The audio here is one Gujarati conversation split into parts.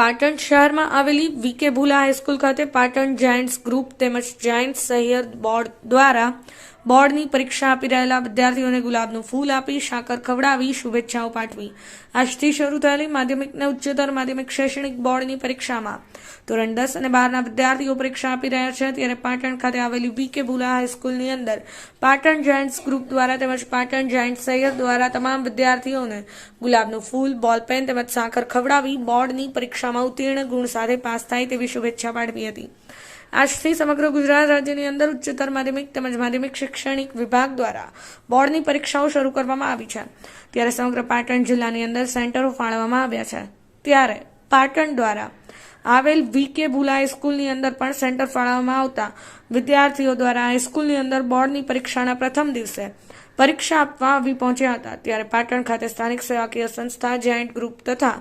પાટણ શહેરમાં આવેલી V K Bhula high school ખાતે પાટણ જાયન્ટ્સ ગ્રુપ તેમજ જાયન્ટ્સ સહિયર બોર્ડ દ્વારા બોર્ડની પરીક્ષા આપી રહેલા વિદ્યાર્થીઓને ગુલાબનું ફૂલ આપી સાકર ખવડાવી શુભેચ્છાઓ પાઠવી. આજથી શરૂ થયેલી માધ્યમિક અને ઉચ્ચતર માધ્યમિક શૈક્ષણિક બોર્ડની પરીક્ષામાં ધોરણ દસ અને બારના વિદ્યાર્થીઓ પરીક્ષા આપી રહ્યા છે ત્યારે પાટણ ખાતે આવેલી વીકે ભુલા હાઈસ્કૂલની અંદર પાટણ જાયન્ટ્સ ગ્રુપ દ્વારા તેમજ પાટણ જાયન્ટ સૈયદ દ્વારા તમામ વિદ્યાર્થીઓને ગુલાબનું ફૂલ બોલપેન તેમજ સાકર ખવડાવી બોર્ડની પરીક્ષામાં ઉત્તીર્ણ ગુણ સાથે પાસ થાય તેવી શુભેચ્છા પાઠવી હતી. આજથી સમગ્ર ગુજરાત રાજ્યની અંદર ઉચ્ચતર માધ્યમિક તેમજ માધ્યમિક શૈક્ષણિક વિભાગ દ્વારા બોર્ડની પરીક્ષાઓ શરૂ કરવામાં આવી છે. ત્યારે સમગ્ર પાટણ જિલ્લાની અંદર સેન્ટરો ફાળવવામાં આવ્યા છે. ત્યારે પાટણ દ્વારા આવેલ વી કે ભુલા હાઈસ્કૂલની અંદર પણ સેન્ટર ફાળવવામાં આવતા વિદ્યાર્થીઓ દ્વારા હાઈસ્કૂલની અંદર બોર્ડની પરીક્ષાના પ્રથમ દિવસે પરીક્ષા આપવા આવી પહોંચ્યા હતા. ત્યારે પાટણ ખાતે સ્થાનિક સેવાકીય સંસ્થા જાયન્ટ ગ્રુપ તથા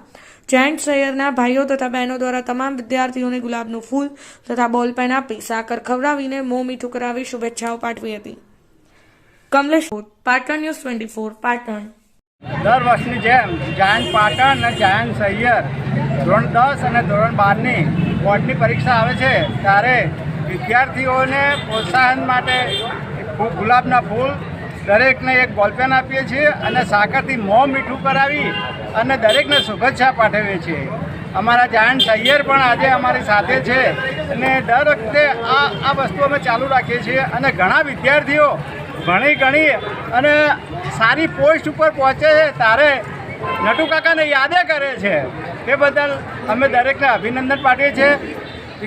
જાયન્ટ શહેરના ભાઈઓ તથા બહેનો દ્વારા તમામ વિદ્યાર્થીઓને ગુલાબનું ફૂલ તથા બોલપેન આપી સાકર ખવડાવીને મોં મીઠું કરાવી શુભેચ્છાઓ પાઠવી હતી. Kamlesh Patan news twenty four, Patan. દર વર્ષની જેમ જાયન્ટ પાટણ અને જાયન્ટ સૈયર ધોરણ દસ અને ધોરણ બારની બોર્ડની પરીક્ષા આવે છે ત્યારે વિદ્યાર્થીઓને પ્રોત્સાહન માટે ગુલાબના ફૂલ દરેકને એક બોલપેન આપીએ છીએ અને સાકરથી મોં મીઠું કરાવી અને દરેકને શુભેચ્છા પાઠવીએ છીએ. અમારા જાયન્ટ સૈયર પણ આજે અમારી સાથે છે અને દર વખતે આ આ વસ્તુ અમે ચાલુ રાખીએ છીએ અને ઘણા વિદ્યાર્થીઓ ભણી ગણી અને સારી પોસ્ટ ઉપર પહોંચે છે. ત્યારે નટુ કાકાને યાદે કરે છે. તે બદલ અમે દરેકને અભિનંદન પાઠવીએ છીએ.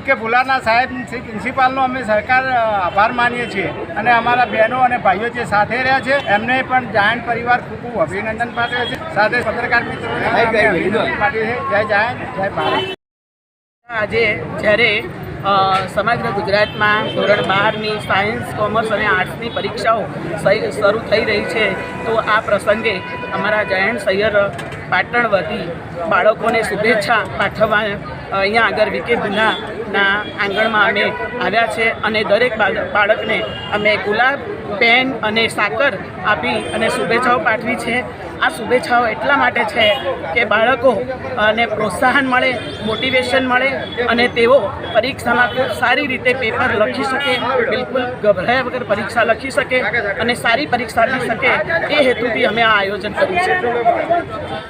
કે ભુલાના સાહેબ શ્રી પ્રિન્સિપાલનો અમે સરકાર આભાર માનીએ છીએ. અને અમારા બહેનો અને ભાઈઓ જે સાથે રહ્યા છે એમને પણ જાયન્ટ પરિવાર ખૂબ ખૂબ અભિનંદન પાઠવે છે. સાથે પત્રકાર મિત્રો અભિનંદન છીએ. જય જાયન્ટ જય ભારત. આજે જ્યારે સમગ્ર ગુજરાતમાં ધોરણ બારની સાયન્સ કોમર્સ અને આર્ટ્સની પરીક્ષાઓ શરૂ થઈ રહી છે તો આ પ્રસંગે અમારા જયંત સૈયર પાટણ વતી બાળકોને શુભેચ્છા પાઠવવા અહીંયા આગળ વિકે ભીનાના આંગણમાં અમે આવ્યા છે અને દરેક બાળકને અમે ગુલાબ, પેન અને સાકર આપી અને શુભેચ્છાઓ પાઠવી છે. આ શુભેચ્છાઓ એટલા માટે છે કે બાળકો, અને પ્રોત્સાહન મળે, મોટિવેશન મળે અને તેઓ પરીક્ષામાં ખૂબ સારી રીતે પેપર લખી શકે, બિલકુલ ગભરાયા વગર પરીક્ષા લખી શકે અને સારી પરીક્ષા લઈ શકે એ હેતુથી અમે આ આયોજન કર્યું છે.